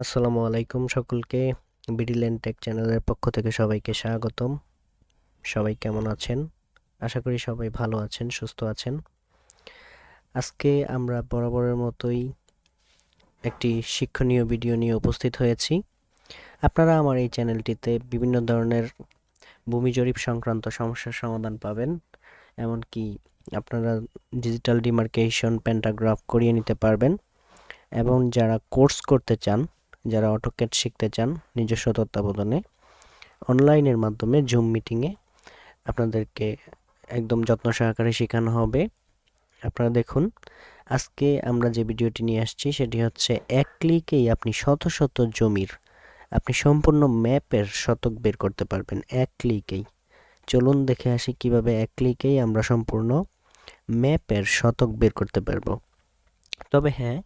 আসসালামু আলাইকুম সকলকে। বিডিল্যান্ড টেক চ্যানেলের পক্ষ থেকে সবাইকে স্বাগতম। সবাই কেমন আছেন? আশা করি সবাই ভালো আছেন, সুস্থ আছেন। আজকে আমরা বরাবরের মতোই একটি শিক্ষণীয় ভিডিও নিয়ে উপস্থিত হয়েছি। আপনারা আমার এই চ্যানেলটিতে বিভিন্ন ধরনের ভূমি জরিপ সংক্রান্ত সমস্যার সমাধান পাবেন। এমনকি আপনারা ডিজিটাল ডিমার্কেশন, প্যান্টাগ্রাফ করিয়ে নিতে পারবেন। এবং যারা কোর্স করতে চান যারা অটোক্যাড শিখতে চান নিজস্ব তত্ত্বাবধানে, অনলাইনের মাধ্যমে জুম মিটিংয়ে আপনাদেরকে একদম যত্ন সহকারে শেখানো হবে। আপনারা দেখুন, আজকে আমরা যে ভিডিওটি নিয়ে আসছি সেটি হচ্ছে এক ক্লিকেই আপনি শত শত জমির, আপনি সম্পূর্ণ ম্যাপের শতক বের করতে পারবেন এক ক্লিকেই। চলুন দেখে আসি কীভাবে এক ক্লিকেই আমরা সম্পূর্ণ ম্যাপের শতক বের করতে পারব। তবে হ্যাঁ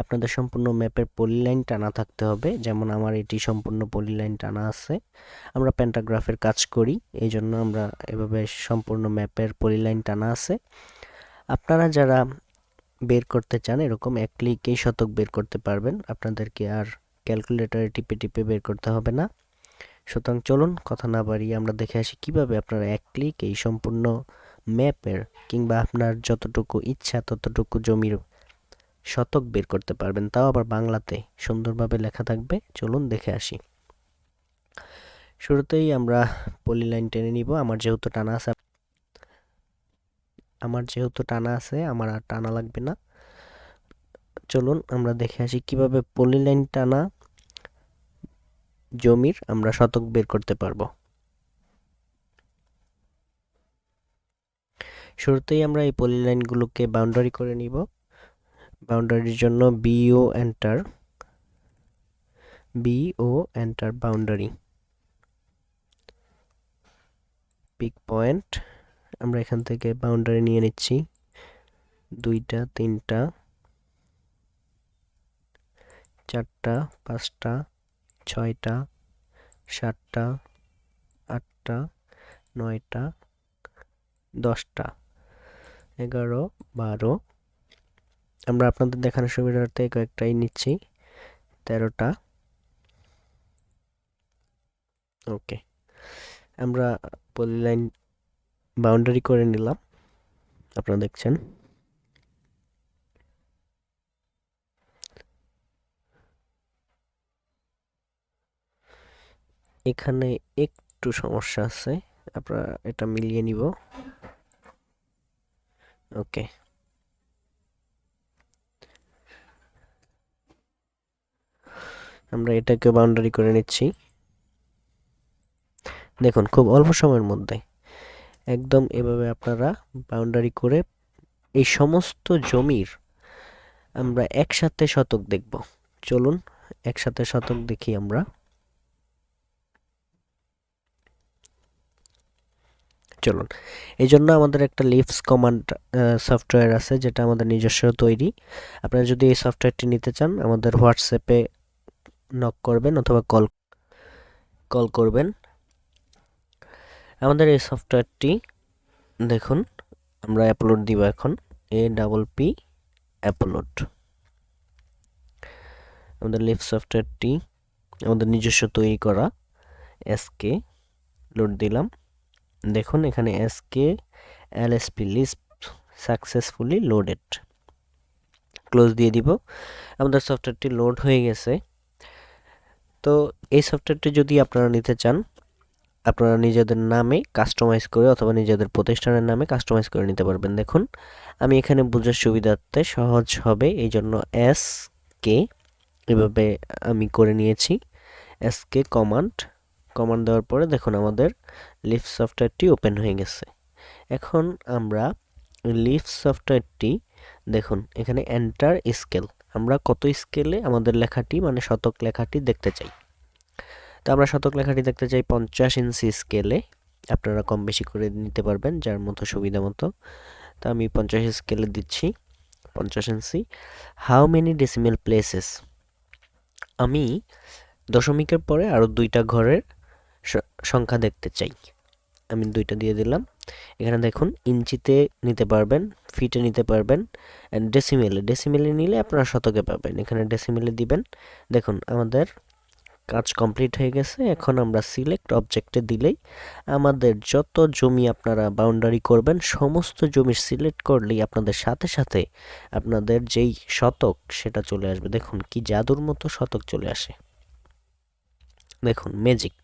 আপনাদের সম্পূর্ণ ম্যাপের পলিলাইন টানা থাকতে হবে। যেমন আমার এটি সম্পূর্ণ পলিলাইন টানা আছে। আমরা প্যান্টাগ্রাফের কাজ করি এই জন্য আমরা এভাবে সম্পূর্ণ ম্যাপের পলিলাইন টানা আছে। আপনারা যারা বের করতে চান, এরকম এক ক্লিকেই শতক বের করতে পারবেন। আপনাদেরকে আর ক্যালকুলেটরে টিপে টিপে বের করতে হবে না। সুতরাং চলুন, কথা না বাড়িয়ে আমরা দেখে আসি কীভাবে আপনারা এক ক্লিক এই সম্পূর্ণ ম্যাপের কিংবা আপনার যতটুকু ইচ্ছা, ততটুকু জমির শতক বের করতে পারবেন। তাও আবার বাংলাতে সুন্দরভাবে লেখা থাকবে। চলুন দেখে আসি। শুরুতেই আমরা পলি লাইন টেনে নিব। আমার যেহেতু টানা আছে, আমার যেহেতু টানা আছে, আমার আর টানা লাগবে না। চলুন আমরা দেখে আসি কীভাবে পলি লাইন টানা জমির আমরা শতক বের করতে পারব। শুরুতেই আমরা এই পলি লাইনগুলোকে বাউন্ডারি করে নিব। বাউন্ডারির জন্য BO enter BO enter boundary pick point আমরা এখান থেকে বাউন্ডারি নিয়ে নিচ্ছি। দুইটা, তিনটা, চারটা, পাঁচটা, ছয়টা, সাতটা, আটটা, নয়টা, দশটা, এগারো, বারো আমরা আপনাদের দেখানোর সুবিধার্থে কয়েকটাই নিচ্ছি। তেরোটা। ওকে। আমরা পলিলাইন বাউন্ডারি করে নিলাম। আপনারা দেখছেন। এখানে একটু সমস্যা আছে। আপনারা এটা মিলিয়ে নিব। ওকে। আমরা এটাকে বাউন্ডারি করে নিচ্ছি। দেখুন, খুব অল্প সময়ের মধ্যে একদম এভাবে আপনারা বাউন্ডারি করে এই সমস্ত জমির আমরা একসাথে শতক দেখব। চলুন, একসাথে শতক দেখি আমরা। চলুন এই জন্য আমাদের একটা লিভস কমান্ড সফটওয়্যার আছে যেটা আমাদের নিজস্ব তৈরি। আপনারা যদি এই সফটওয়্যারটি নিতে চান, আমাদের হোয়াটসঅ্যাপে নক করবেন অথবা কল কল করবেন। আমাদের এই সফটওয়্যারটি দেখুন, আমরা আপলোড দিব এখন এ ডাবল পি আপলোড আমাদের লিফট সফটওয়্যারটি আমাদের নিজস্ব তৈরি করা এসকে লোড দিলাম। দেখুন, এখানে SK LSP list successfully loaded close দিয়ে দিব। আমাদের সফটওয়্যারটি লোড হয়ে গেছে। তো এই সফটওয়্যারটি যদি আপনারা নিতে চান, আপনারা নিজেদের নামে কাস্টমাইজ করে অথবা নিজেদের প্রতিষ্ঠানের নামে কাস্টমাইজ করে নিতে পারবেন। দেখুন, আমি এখানে বোঝার সুবিধার্থে সহজ হবে এই জন্য এস কে এভাবে আমি করে নিয়েছি। এস কে কমান্ড কমান্ড দেওয়ার পরে দেখুন আমাদের লিফট সফটওয়্যারটি ওপেন হয়ে গেছে। এখন আমরা লিফট সফটওয়্যারটি দেখুন, এখানে এন্টার স্কেল আমরা কত স্কেলে আমাদের লেখাটি মানে শতক লেখাটি দেখতে চাই। তো আমরা শতক লেখাটি দেখতে চাই পঞ্চাশ ইঞ্চি স্কেলে আপনারা কম বেশি করে নিতে পারবেন, যার মতো সুবিধা মতো। তো আমি পঞ্চাশ স্কেলে দিচ্ছি, পঞ্চাশ inch. How many decimal places আমি দশমিকের পরে আরও দুইটা ঘরের সংখ্যা দেখতে চাই। আমি দুইটা দিয়ে দিলাম। এখানে দেখুন, ইঞ্চিতে নিতে পারবেন, ফিটে নিতে পারবেন অ্যান্ড ডেসিমেলে ডেসিমেলে নিলে আপনারা শতকে পাবেন। এখানে ডেসিমেলে দিবেন। দেখুন, আমাদের কাজ কমপ্লিট হয়ে গেছে। এখন আমরা সিলেক্ট অবজেক্টে দিলেই আমাদের যত জমি আপনারা বাউন্ডারি করবেন, সমস্ত জমি সিলেক্ট করলেই আপনাদের সাথে সাথে আপনাদের যেই শতক, সেটা চলে আসবে। দেখুন, কি জাদুর মতো শতক চলে আসে। দেখুন ম্যাজিক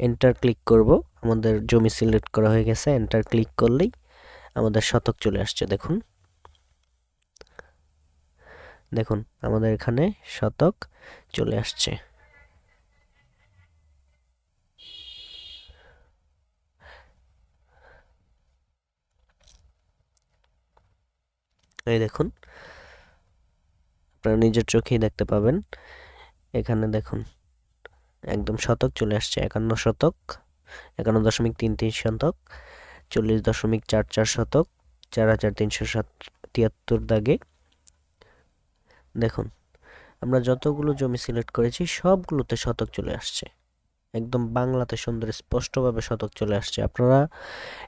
এন্টার ক্লিক করব। আমাদের জমি সিলেক্ট করা হয়ে গেছে। এন্টার ক্লিক করলেই আমাদের শতক চলে আসছে, দেখুন। দেখুন, আমাদের এখানে শতক চলে আসছে। এই দেখুন, আপনারা নিজের চোখেই দেখতে পাবেন। এখানে দেখুন একদম শতক, চলে আসছে একান্ন শতক, একান্ন দশমিক তিন তিন শতক, চল্লিশ দশমিক চার চার শতক, চার হাজার তিনশো সাত তিয়াত্তর দাগে। দেখুন, আমরা যতগুলো জমি সিলেক্ট করেছি, সবগুলোতে শতক চলে আসছে। একদম বাংলাতে সুন্দর স্পষ্টভাবে শতক চলে আসছে। আপনারা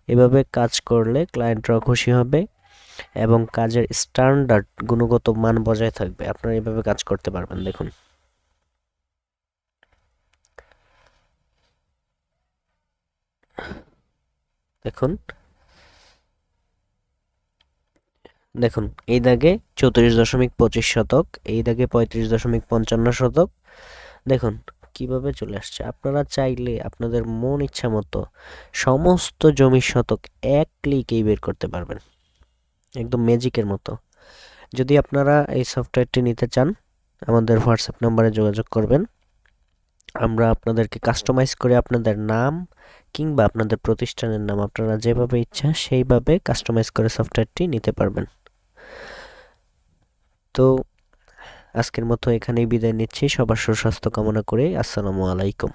এভাবে কাজ করলে ক্লায়েন্টরাও খুশি হবে এবং কাজের স্ট্যান্ডার্ড গুণগত মান বজায় থাকবে। আপনারা এভাবে কাজ করতে পারবেন, দেখুন। দেখুন। দেখুন, এই দাগে চৌত্রিশ দশমিক পঁচিশ শতক, এই দাগে পঁয়ত্রিশ দশমিক পঞ্চান্ন শতক। দেখুন, কীভাবে চলে আসছে। আপনারা চাইলে আপনাদের মন ইচ্ছা মতো সমস্ত জমির শতক এক ক্লিকেই বের করতে পারবেন। একদম ম্যাজিকের মতো। যদি আপনারা এই সফটওয়্যারটি নিতে চান, আমাদের হোয়াটসঅ্যাপ নাম্বারে যোগাযোগ করবেন। আমরা আপনাদেরকে কাস্টমাইজ করে আপনাদের নাম কিংবা আপনাদের প্রতিষ্ঠানের নাম, আপনারা যেভাবে ইচ্ছা সেইভাবে কাস্টমাইজ করে সফটওয়্যারটি নিতে পারবেন। তো আজকের মতো এখানেই বিদায় নিচ্ছি। সবার সুস্বাস্থ্য কামনা করে আসসালামু আলাইকুম।